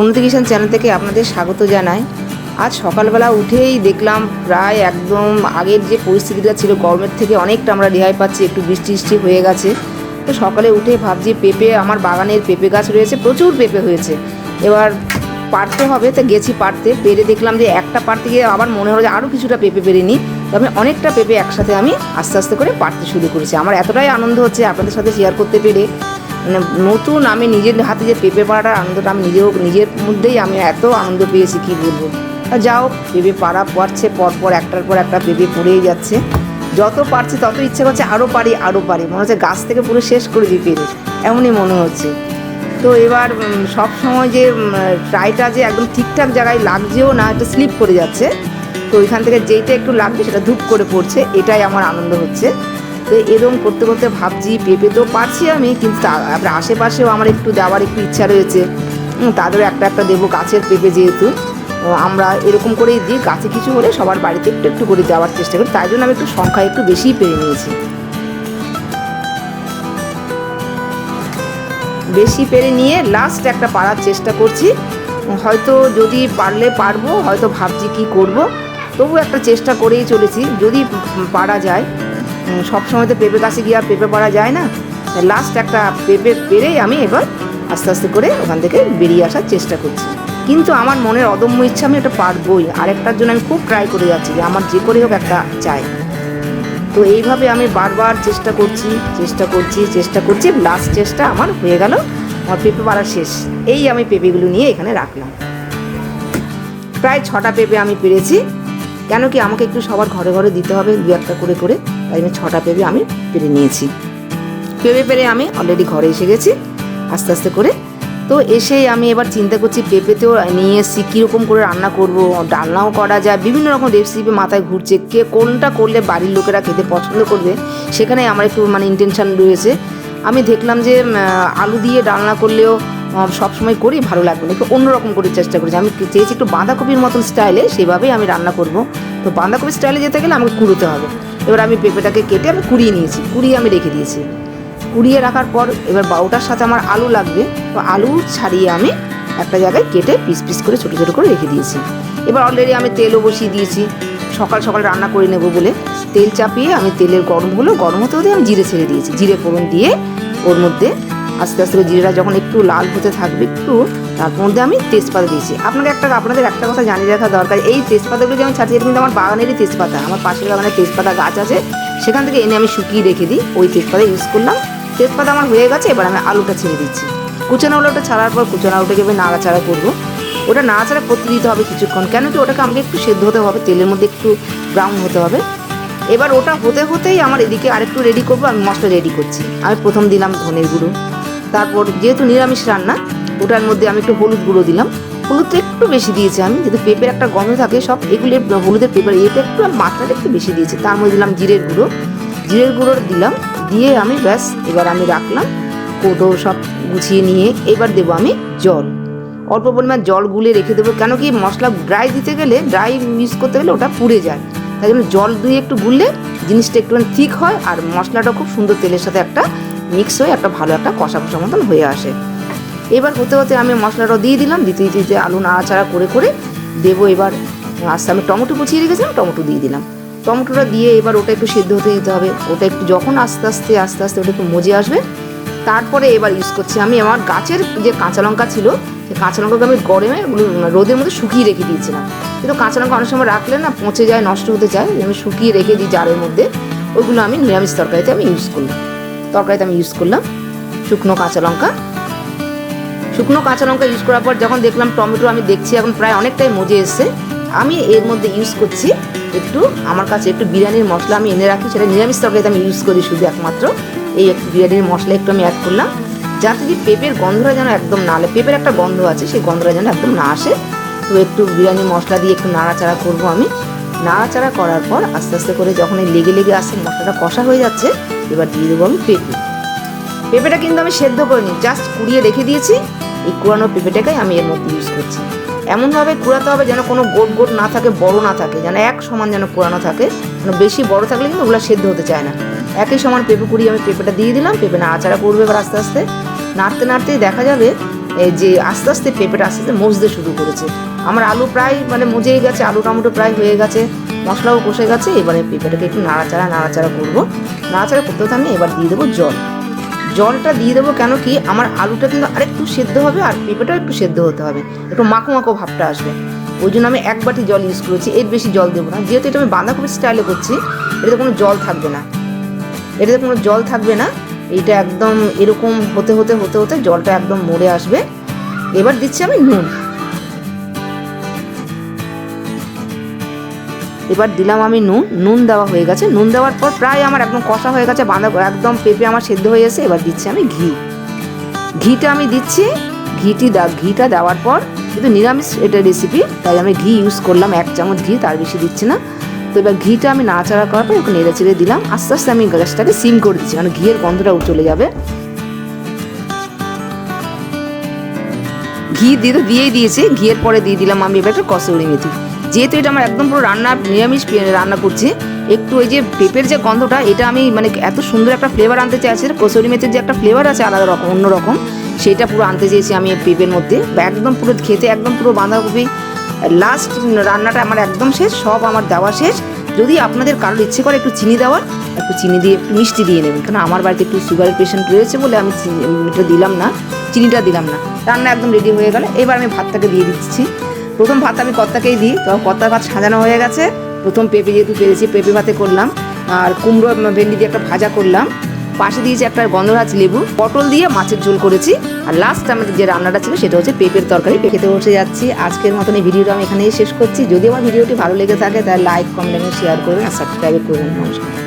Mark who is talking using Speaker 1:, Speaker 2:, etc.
Speaker 1: উন্নতি কিষাণ চ্যানেল থেকে আপনাদের স্বাগত জানাই। আজ সকালবেলা উঠেই দেখলাম প্রায় একদম আগের যে পরিস্থিতিটা ছিল, গরমের থেকে অনেকটা আমরা রেহাই পাচ্ছি, একটু বৃষ্টি বৃষ্টি হয়ে গেছে। তো সকালে উঠে ভাবছি, পেঁপে, আমার বাগানের পেঁপে গাছ রয়েছে, প্রচুর পেঁপে হয়েছে। এবার পারতে হবে, তো গেছি পারতে। পেরে দেখলাম যে একটা পারতে গিয়ে আবার মনে হলো যে আরও কিছুটা পেঁপে পেরে নিই তবে অনেকটা পেঁপে একসাথে আমি আস্তে আস্তে করে পারতে শুরু করেছি। আমার এতটাই আনন্দ হচ্ছে আপনাদের সাথে শেয়ার করতে পেরে। নতুন আমি নিজের হাতে যে পেঁপে পাড়াটার আনন্দটা আমি নিজেও নিজের মধ্যেই আমি এত আনন্দ পেয়েছি, কি বলব? যাও পেঁপে পাড়া পড়ছে, পরপর একটার পর একটা পেঁপে পড়েই যাচ্ছে। যত পারছি তত ইচ্ছে করছে আরও পারি আরও পারি। মনে হচ্ছে গাছ থেকে পুরো শেষ করে দিই পেরে এমনই মনে হচ্ছে। তো এবার সব সময় যে ট্রাইটা যে একদম ঠিকঠাক জায়গায় লাগছেও না, একটু স্লিপ করে যাচ্ছে। তো ওইখান থেকে যেইটা একটু লাগবে সেটা ধূপ করে পড়ছে, এটাই আমার আনন্দ হচ্ছে। তো এরকম করতে করতে ভাবছি পেঁপে তো পারছি আমি কিন্তু তা- আবার আশেপাশেও আমার একটু দেওয়ার একটু ইচ্ছা রয়েছে। উম, তাদেরও একটা একটা দেবো গাছের পেঁপে যেহেতু। আমরা এরকম করেই দিই গাছে কিছু হলে সবার বাড়িতে একটু একটু করে দেওয়ার চেষ্টা করি। তাই জন্য আমি একটু সংখ্যা একটু বেশিই পেরে নিয়েছি। বেশি পেরে নিয়ে লাস্ট একটা পারার চেষ্টা করছি। হয়তো যদি পারলে পারব হয়তো ভাবছি কি করব। তবু একটা চেষ্টা করেই চলেছি। যদি পারা যায় সবসময় তো পেঁপে গাছে গিয়ে আর পেঁপে পারা যায় না। লাস্ট একটা পেঁপে পেরেই আমি এবার আস্তে আস্তে করে ওখান থেকে বেরিয়ে আসার চেষ্টা করছি। কিন্তু আমার মনের অদম্য ইচ্ছা আমি এটা পারবই। আরেকটার জন্য আমি খুব ট্রাই করে যাচ্ছি যে আমার যে করে হোক একটা চাই। তো এইভাবে আমি বারবার চেষ্টা করছি চেষ্টা করছি চেষ্টা করছি লাস্ট চেষ্টা আমার হয়ে গেল। আমার পেঁপে পাড়া শেষ। এই আমি পেঁপেগুলো নিয়ে এখানে রাখলাম। প্রায় ছটা পেঁপে আমি পেরেছি। কেন কি আমাকে একটু সবার ঘরে ঘরে দিতে হবে, দু একটা করে করে। তাই আমি ছটা পেঁপে আমি পেরে নিয়েছি। পেঁপে পেরে আমি অলরেডি ঘরে এসে গেছি, আস্তে আস্তে করে। তো এসেই আমি এবার চিন্তা করছি পেঁপেতেও নিয়ে এসেছি, কীরকম করে রান্না করব, ডালনাও করা যায়, বিভিন্ন রকম রেসিপি মাথায় ঘুরছে, কে কোনটা করলে বাড়ির লোকেরা খেতে পছন্দ করবে, সেখানে আমার একটু মানে ইন্টেনশন রয়েছে। আমি দেখলাম যে আলু দিয়ে ডালনা করলেও সবসময় করি ভালো লাগবে না, একটু অন্যরকম করে চেষ্টা করেছি। আমি চেয়েছি একটু বাঁধাকপির মতন স্টাইলে সেভাবেই আমি রান্না করব। তো বাঁধাকপির স্টাইলে যেতে গেলে আমাকে কুড়োতে হবে। এবার আমি পেঁপেটাকে কেটে আমি কুড়িয়ে নিয়েছি, কুড়িয়ে আমি রেখে দিয়েছি। কুড়িয়ে রাখার পর এবার বাউটার সাথে আমার আলু লাগবে, তো আলু ছাড়িয়ে আমি একটা জায়গায় কেটে পিস পিস করে, ছোটো ছোটো করে রেখে দিয়েছি। এবার অলরেডি আমি তেলও বসিয়ে দিয়েছি। সকাল সকাল রান্না করে নেব বলে তেল চাপিয়ে আমি তেলের গরম হলো গরম হতে হতে আমি জিরে ছেড়ে দিয়েছি। জিরে ফোড়ন দিয়ে ওর মধ্যে আস্তে আস্তে জিরেটা যখন একটু লাল হতে থাকবে একটু, তার মধ্যে আমি তেজপাতা দিয়েছি। আপনাকে একটা, আপনাদের একটা কথা জানিয়ে রাখা দরকার, এই তেজপাতাগুলো যে আমি ছাড়ছি এটা কিন্তু আমার বাগানেরই তেজপাতা। আমার পাশের বাগানে তেজপাতা গাছ আছে, সেখান থেকে এনে আমি শুকিয়ে রেখে দিই, ওই তেজপাতা ইউজ করলাম। তেজপাতা আমার হয়ে গেছে, এবার আমি আলুটা ছেড়ে দিচ্ছি। কুচানো আলুটা ছাড়ার পর কুচানো আলুটাকে এবার নাড়াচাড়া করব। ওটা নাড়াচাড়া করতে দিতে হবে কিছুক্ষণ, কেন কি ওটাকে আমাকে একটু সেদ্ধ হতে হবে, তেলের মধ্যে একটু ব্রাউন হতে হবে। এবার ওটা হতে হতেই আমার এদিকে আরেকটু রেডি করব, আমি মশলা রেডি করছি। আমি প্রথম দিলাম ধনের গুঁড়ো। তারপর যেহেতু নিরামিষ রান্না, ওটার মধ্যে আমি একটু হলুদ গুঁড়ো দিলাম। হলুদ হলুদটা একটু বেশি দিয়েছি আমি, যেহেতু পেঁপের একটা গন্ধ থাকে, সব এগুলো হলুদের পেঁপের এটা একটু মাত্রাটা একটু বেশি দিয়েছি। তার মধ্যে দিলাম জিরের গুঁড়ো। জিরের গুঁড়ো দিলাম, দিয়ে আমি ব্যাস, এবার আমি রাখলাম। কোটো সব গুছিয়ে নিয়ে এবার দেবো আমি জল। অল্প পরিমাণ জল গুলে রেখে দেবো, কেন কি মশলা ড্রাই দিতে গেলে ড্রাই মিক্স করতে গেলে ওটা পুড়ে যায়। তাই জন্য জল দিয়ে একটু গুললে জিনিসটা একটুখানি ঠিক হয়, আর মশলাটা খুব সুন্দর তেলের সাথে একটা মিক্স হয়ে একটা ভালো একটা কষা কষা মতন হয়ে আসে। এবার হতে হতে আমি মশলাটা দিয়ে দিলাম দিতে দিতে আলু নাড়াচাড়া করে করে দেবো এবার। আস্তে আমি টমেটো কুচিয়ে রেখেছিলাম, টমেটো দিয়ে দিলাম। টমেটোটা দিয়ে এবার ওটা একটু সিদ্ধ হতে দিতে হবে। ওটা একটু যখন আস্তে আস্তে আস্তে আস্তে ওটা একটু মজে আসবে, তারপরে এবার ইউজ করছি আমি আমার গাছের যে কাঁচা লঙ্কা ছিল সেই কাঁচা লঙ্কাকে আমি গরমে রোদের মধ্যে শুকিয়ে রেখে দিয়েছিলাম। কিন্তু কাঁচা লঙ্কা অনেক সময় রাখলে না পচে যায়, নষ্ট হতে চায়, আমি শুকিয়ে রেখে দিই জারের মধ্যে, ওইগুলো আমি নিরামিষ তরকারিতে আমি ইউজ করলাম তরকারিতে আমি ইউজ করলাম শুকনো কাঁচা লঙ্কা। শুকনো কাঁচা লঙ্কা ইউজ করার পর যখন দেখলাম টমেটো আমি দেখছি এখন প্রায় অনেকটাই মজে এসছে, আমি এর মধ্যে ইউজ করছি একটু, আমার কাছে একটু বিরিয়ানির মশলা আমি এনে রাখি, সেটা নিরামিষ তরকারিতে আমি ইউজ করি শুধু একমাত্র। এই একটু বিরিয়ানির মশলা একটু আমি অ্যাড করলাম। যাতে কি পেঁপের গন্ধটা যেন একদম না আলে পেঁপের একটা গন্ধ আছে, সেই গন্ধটা যেন একদম না আসে। তো একটু বিরিয়ানি মশলা দিয়ে একটু নাড়াচাড়া করব আমি। নাড়াচাড়া করার পর আস্তে আস্তে করে যখন এই লেগে লেগে আসছে মশলাটা কষা হয়ে যাচ্ছে এবার দিয়ে দেবো আমি পেঁপে। পেঁপেটা কিন্তু আমি সেদ্ধ করিনি জাস্ট কুড়িয়ে রেখে দিয়েছি। এই কুড়ানো পেঁপেটাকেই আমি এর মধ্যে ইউজ করছি। এমনভাবে কুড়াতে হবে যেন কোনো গোট গোট না থাকে, বড় না থাকে, যেন এক সমান যেন কুড়ানো থাকে। যেন বেশি বড় থাকলে কিন্তু ওগুলো সেদ্ধ হতে চায় না। একই সমান পেঁপে কুড়িয়ে আমি পেঁপেটা দিয়ে দিলাম, পেঁপে নাড়াচাড়া করবে এবার আস্তে আস্তে। নাড়তে নাড়তেই দেখা যাবে যে আস্তে আস্তে পেঁপেটা আস্তে আস্তে মজতে শুরু করেছে। আমার আলু প্রায় মানে মজেই গেছে, আলু টমেটো প্রায় হয়ে গেছে, মশলাও কষে গেছে, এবারে পেঁপেটাকে একটু নাড়াচাড়া নাড়াচাড়া করব। নাড়াচাড়া করতে হতে আমি এবার দিয়ে দেবো জল। জলটা দিয়ে দেবো কেন কি, আমার আলুটা কিন্তু আরেকটু সেদ্ধ হবে আর পেঁপেটাও একটু সেদ্ধ হতে হবে। একটু মাখো মাখো ভাবটা আসবে। ওই জন্য আমি এক বাটি জল ইউজ করেছি, এর বেশি জল দেবো না। যেহেতু এটা আমি বাঁধাকপির স্টাইলে করছি, এটাতে কোনো জল থাকবে না। এটাতে কোনো জল থাকবে না। এটা একদম এরকম হতে হতে হতে হতে জলটা একদম মরে আসবে। এবার দিচ্ছি আমি নুন। এবার দিলাম আমি নুন। নুন দেওয়া হয়ে গেছে। নুন দেওয়ার পর প্রায় আমার একদম কষা হয়ে গেছে, বাঁধা একদম পেঁপে আমার সেদ্ধ হয়ে গেছে এবার দিচ্ছি আমি ঘি। ঘিটা আমি দিচ্ছি। ঘিটি ঘিটা দেওয়ার পর কিন্তু নিরামিষ এটা রেসিপি তাই আমি ঘি ইউজ করলাম। এক চামচ ঘি, তার বেশি দিচ্ছি না। তো এবার ঘিটা আমি নাড়াচাড়া করার পর একটু নেড়ে চেড়ে দিলাম। আস্তে আস্তে আমি গ্যাসটাকে সিম করে দিচ্ছি মানে ঘিয়ের গন্ধটা চলে যাবে। ঘি দিয়ে তো দিয়েই দিয়েছে। ঘিয়ের পরে দিয়ে দিলাম আমি এবার একটা কসৌরি মেথি। যেহেতু এটা আমার একদম পুরো রান্না, নিরামিষ রান্না করছি, একটু ওই যে পেঁপের যে গন্ধটা, এটা আমি মানে এত সুন্দর একটা ফ্লেভার আনতে চাইছি কসৌরি মেথির যে একটা ফ্লেভার আছে আলাদা রকম, অন্য রকম, সেটা পুরো আনতে চেয়েছি আমি পেঁপের মধ্যে। একদম পুরো খেতে একদম পুরো বাঁধাকপি লাস্ট রান্নাটা আমার একদম শেষ, সব আমার দেওয়া শেষ। যদি আপনাদের কারোর ইচ্ছে করে একটু চিনি দেওয়ার, একটু চিনি দিয়ে একটু মিষ্টি দিয়ে নেবেন কারণ আমার বাড়িতে একটু সুগারের পেশেন্ট রয়েছে বলে আমি এটা দিলাম না, চিনিটা দিলাম না। রান্না একদম রেডি হয়ে গেল, এবার আমি ভাতটাকে দিয়ে দিচ্ছি। প্রথম ভাত আমি কর্তাকেই দিই, তো কর্তার ভাত সাজানো হয়ে গেছে। প্রথম পেঁপে যেহেতু পেরেছি, পেঁপে ভাতে করলাম। আর কুমড়ো ভেন্ডি দিয়ে একটা ভাজা করলাম। পাশে দিয়েছি একটা গন্ধরাজ লেবু, পটল দিয়ে মাছের ঝোল করেছি। আর লাস্ট আমাদের যে রান্নাটা ছিল সেটা হচ্ছে পেঁপের তরকারি। খেতে বসে যাচ্ছি। আজকের মতন এই ভিডিওটা আমি এখানেই শেষ করছি। যদি আমার ভিডিওটি ভালো লেগে থাকে তাহলে লাইক কমেন্ট এবং শেয়ার করবেন আর সাবস্ক্রাইব করবেন। নমস্কার।